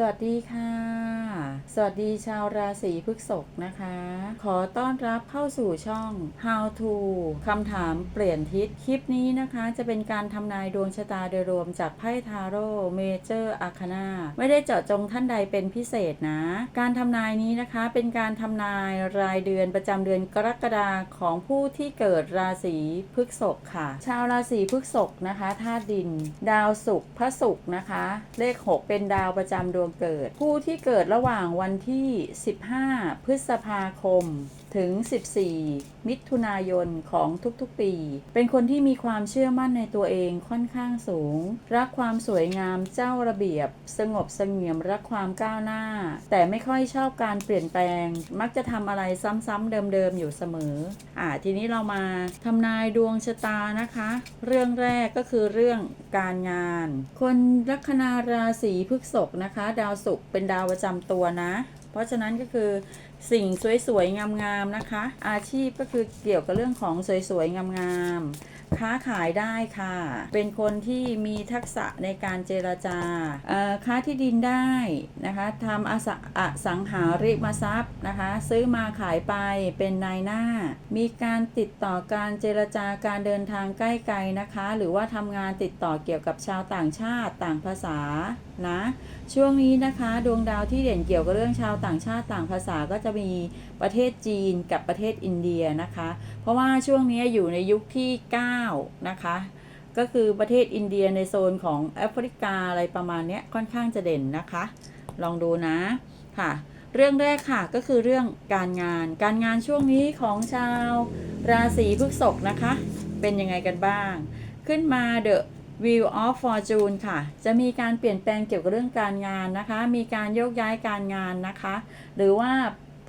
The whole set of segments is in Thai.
สวัสดีค่ะ สวัสดีชาวราศีพฤษภนะคะ ขอต้อนรับเข้าสู่ช่อง How to คำถามเปลี่ยนทิศ คลิปนี้นะคะจะเป็นการทำนายดวงชะตาโดยรวมจากไพ่ทาโร่เมเจอร์อาคานาไม่ได้เจาะจงท่านใดเป็นพิเศษนะ การทำนายนี้นะคะเป็นการทำนายรายเดือนประจำเดือนกรกฎาคมของผู้ที่เกิดราศีพฤษภค่ะ ชาวราศีพฤษภนะคะธาตุดิน ดาวศุกร์พระศุกร์นะคะ เลข 6 เป็นดาวประจำดวงเกิด ผู้ที่เกิดระหว่างวันที่ 15 พฤษภาคม ถึง 14 มิถุนายนของทุกๆ ปี เป็นคนที่มีความเชื่อมั่นในตัวเองค่อนข้างสูง รักความสวยงามเจ้าระเบียบ สงบเสงี่ยมรักความก้าวหน้า แต่ไม่ค่อยชอบการเปลี่ยนแปลง มักจะทำอะไรซ้ำๆเดิมๆอยู่เสมอ อ่าทีนี้เรามาทำนายดวงชะตานะคะ เรื่องแรกก็คือเรื่องการงาน คนลัคนาราศีพฤษภนะคะ ดาวศุกร์เป็นดาวประจำตัวนะ เพราะฉะนั้นก็คือ สิ่งสวยๆงามๆนะคะ อาชีพก็คือเกี่ยวกับเรื่องของสวยๆงามๆค้าขายได้ค่ะ เป็นคนที่มีทักษะในการเจรจาเออค้าที่ดินได้นะคะทำอสอสังหาริมทรัพย์นะคะ ซื้อมาขายไปเป็นนายหน้า มีการติดต่อการเจรจาการเดินทางใกล้ไกลนะคะ หรือว่าทำงานติดต่อเกี่ยวกับชาวต่างชาติต่างภาษานะ ช่วงนี้นะคะดวงดาวที่เด่นเกี่ยวกับเรื่องชาวต่างชาติต่างภาษาก็จะมีประเทศจีนกับประเทศอินเดียนะคะ เพราะว่าช่วงนี้อยู่ในยุคที่9นะคะก็คือประเทศอินเดียในโซนของแอฟริกาอะไรประมาณนี้ค่อนข้างจะเด่นนะคะ ลองดูนะค่ะ เรื่องแรกค่ะก็คือเรื่องการงาน การงานช่วงนี้ของชาวราศีพฤษภนะคะ เป็นยังไงกันบ้าง ขึ้นมา The Wheel of Fortune ค่ะ จะมีการเปลี่ยนแปลงเกี่ยวกับเรื่องการงานนะคะ มีการโยกย้ายการงานนะคะ หรือว่า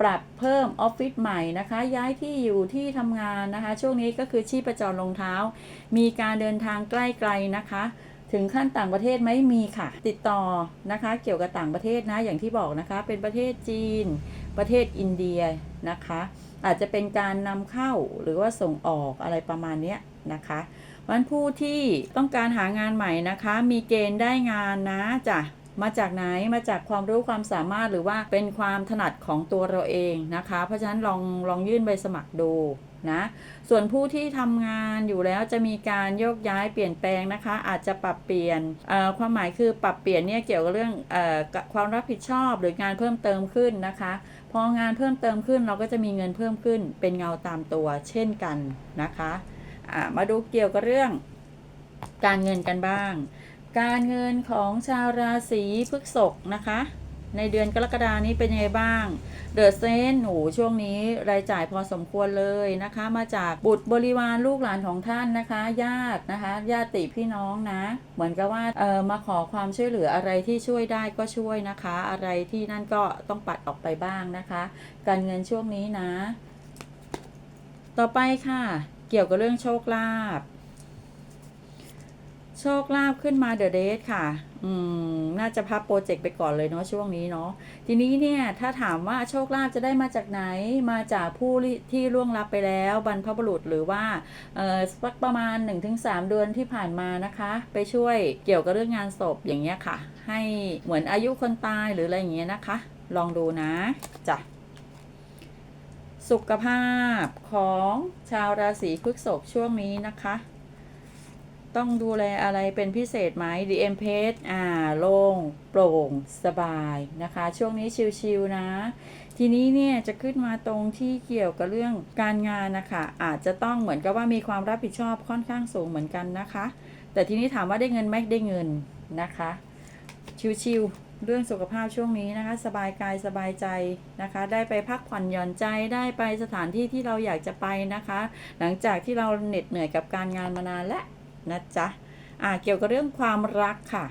ปรับเพิ่มออฟฟิศใหม่นะคะ ย้ายที่อยู่ที่ทำงานนะคะ ช่วงนี้ก็คือชีพจรลงเท้า มีการเดินทางใกล้ไกลนะคะ ถึงขั้นต่างประเทศไหมมีค่ะ ติดต่อนะคะ เกี่ยวกับต่างประเทศนะ อย่างที่บอกนะคะ เป็นประเทศจีน ประเทศอินเดียนะคะ อาจจะเป็นการนำเข้าหรือว่าส่งออกอะไรประมาณนี้นะคะวันผู้ที่ต้องการหางานใหม่นะคะ มีเกณฑ์ได้งานนะจ้ะมาจากไหนมาจากความรู้ความสามารถหรือว่าเป็นความถนัดของตัวเราเองนะคะ เพราะฉะนั้นลองลองยื่นใบสมัครดูนะส่วนผู้ที่ทำงานอยู่แล้วจะมีการโยกย้ายเปลี่ยนแปลงนะคะ อาจจะปรับเปลี่ยนความหมายคือปรับเปลี่ยนเนี่ยเกี่ยวกับเรื่องอความรับผิดชอบหรืองานเพิ่มเติมขึ้นนะคะ พองานเพิ่มเติมขึ้นเราก็จะมีเงินเพิ่มขึ้นเป็นเงาตามตัวเช่นกันนะคะ มาดูเกี่ยวกับเรื่อง การเงินกันบ้าง การเงินของชาวราศีพฤษภนะคะ ในเดือนกรกฎานี้เป็นยังไงบ้าง เดอะเซนโหช่วงนี้รายจ่ายพอสมควรเลยนะคะ มาจากบุตรบริวารลูกหลานของท่านนะคะ ญาตินะคะ ญาติพี่น้องนะ เหมือนกับว่าเออมาขอความช่วยเหลืออะไรที่ช่วยได้ก็ช่วยนะคะ อะไรที่นั่นก็ต้องปัดออกไปบ้างนะคะ การเงินช่วงนี้นะ ต่อไปค่ะ เกี่ยวกับเรื่องโชคลาภโชคลาภขึ้นมาเดอะเดทค่ะ อืม น่าจะพับโปรเจกต์ไปก่อนเลยเนาะช่วงนี้เนาะ ทีนี้เนี่ยถ้าถามว่าโชคลาภจะได้มาจากไหน มาจากผู้ที่ล่วงลับไปแล้วบรรพบุรุษหรือว่า เอ่อสักประมาณ 1-3 เดือนที่ผ่านมานะคะ ไปช่วยเกี่ยวกับเรื่องงานศพอย่างเงี้ยค่ะ ให้เหมือนอายุคนตายหรืออะไรอย่างเงี้ยนะคะ ลองดูนะจ้ะ สุขภาพของชาวราศีพฤษภช่วงนี้นะคะ ต้องดูแลอะไรเป็นพิเศษไหม DM p a g e อ่าโล่งโปร่งสบายนะคะ ช่วงนี้ชิลๆนะ ทีนี้เนี่ยจะขึ้นมาตรงที่เกี่ยวกับเรื่องการงานนะคะ อาจจะต้องเหมือนกับว่ามีความรับผิดชอบค่อนข้างสูงเหมือนกันนะคะ แต่ทีนี้ถามว่าได้เงินไหมได้เงินนะคะ ชิลๆ เรื่องสุขภาพช่วงนี้นะคะ สบายกายสบายใจนะคะ ได้ไปพักผ่อนหย่อนใจได้ไปสถานที่ที่เราอยากจะไปนะคะ หลังจากที่เราเหน็ดเหนื่อยกับการงานมานานแล้วนะจ๊ะอ่าเกี่ยวกับเรื่องความรักค่ะ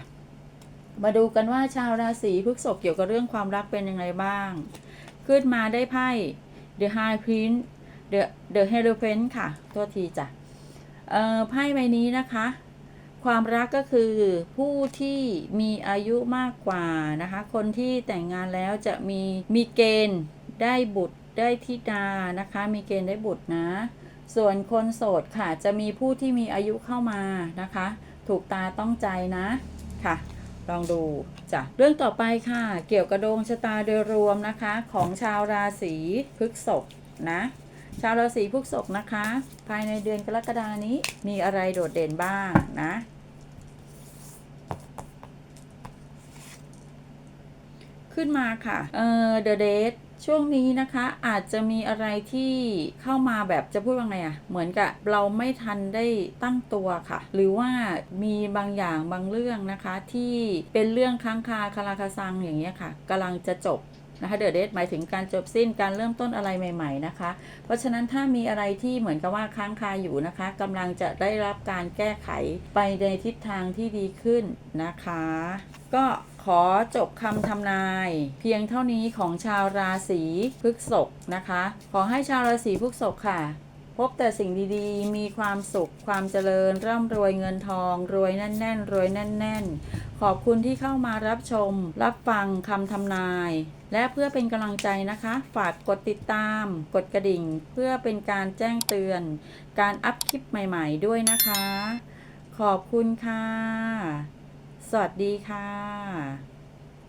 มาดูกันว่าชาวราศีพฤษภเกี่ยวกับเรื่องความรักเป็นยังไงบ้าง ขึ้นมาได้ไพ่ The High Prince The The Hierophant ค่ะโทษทีจ้ะเอ่อไพ่ใบนี้นะคะ ความรักก็คือผู้ที่มีอายุมากกว่านะคะ คนที่แต่งงานแล้วจะมีมีเกณฑ์ได้บุตรได้ธิดานะคะ มีเกณฑ์ได้บุตรนะ ส่วนคนโสดค่ะจะมีผู้ที่มีอายุเข้ามานะคะ ถูกตาต้องใจนะค่ะ ลองดูจ้ะเรื่องต่อไปค่ะ เกี่ยวกับดวงชะตาโดยรวมนะคะ ของชาวราศีพฤษภนะ ชาวราศีพฤษภนะคะ ภายในเดือนกรกฎานี้มีอะไรโดดเด่นบ้างนะ ขึ้นมาค่ะเอ่อ The Date ช่วงนี้นะคะอาจจะมีอะไรที่เข้ามาแบบจะพูดว่าไงอะเหมือนกับเราไม่ทันได้ตั้งตัวค่ะ หรือว่ามีบางอย่างบางเรื่องนะคะที่เป็นเรื่องค้างคาคาราคาซังอย่างเงี้ยค่ะกำลังจะจบ นะคะเดอะเดทหมายถึงการจบสิ้นการเริ่มต้นอะไรใหม่ ๆ นะคะ เพราะฉะนั้นถ้ามีอะไรที่เหมือนกับว่าค้างคาอยู่นะคะกำลังจะได้รับการแก้ไขไปในทิศทางที่ดีขึ้นนะคะ ก็ขอจบคำทำนาย เพียงเท่านี้ของชาวราศีพฤษภนะคะ ขอให้ชาวราศีพฤษภค่ะพบแต่สิ่งดีๆ มีความสุข ความเจริญ ร่ำรวยเงินทอง รวยแน่น ๆ รวยแน่น ๆ ขอบคุณที่เข้ามารับชม รับฟังคำทำนาย และเพื่อเป็นกำลังใจนะคะ ฝากกดติดตาม กดกระดิ่ง เพื่อเป็นการแจ้งเตือน การอัพคลิปใหม่ๆด้วยนะคะ ขอบคุณค่ะ สวัสดีค่ะ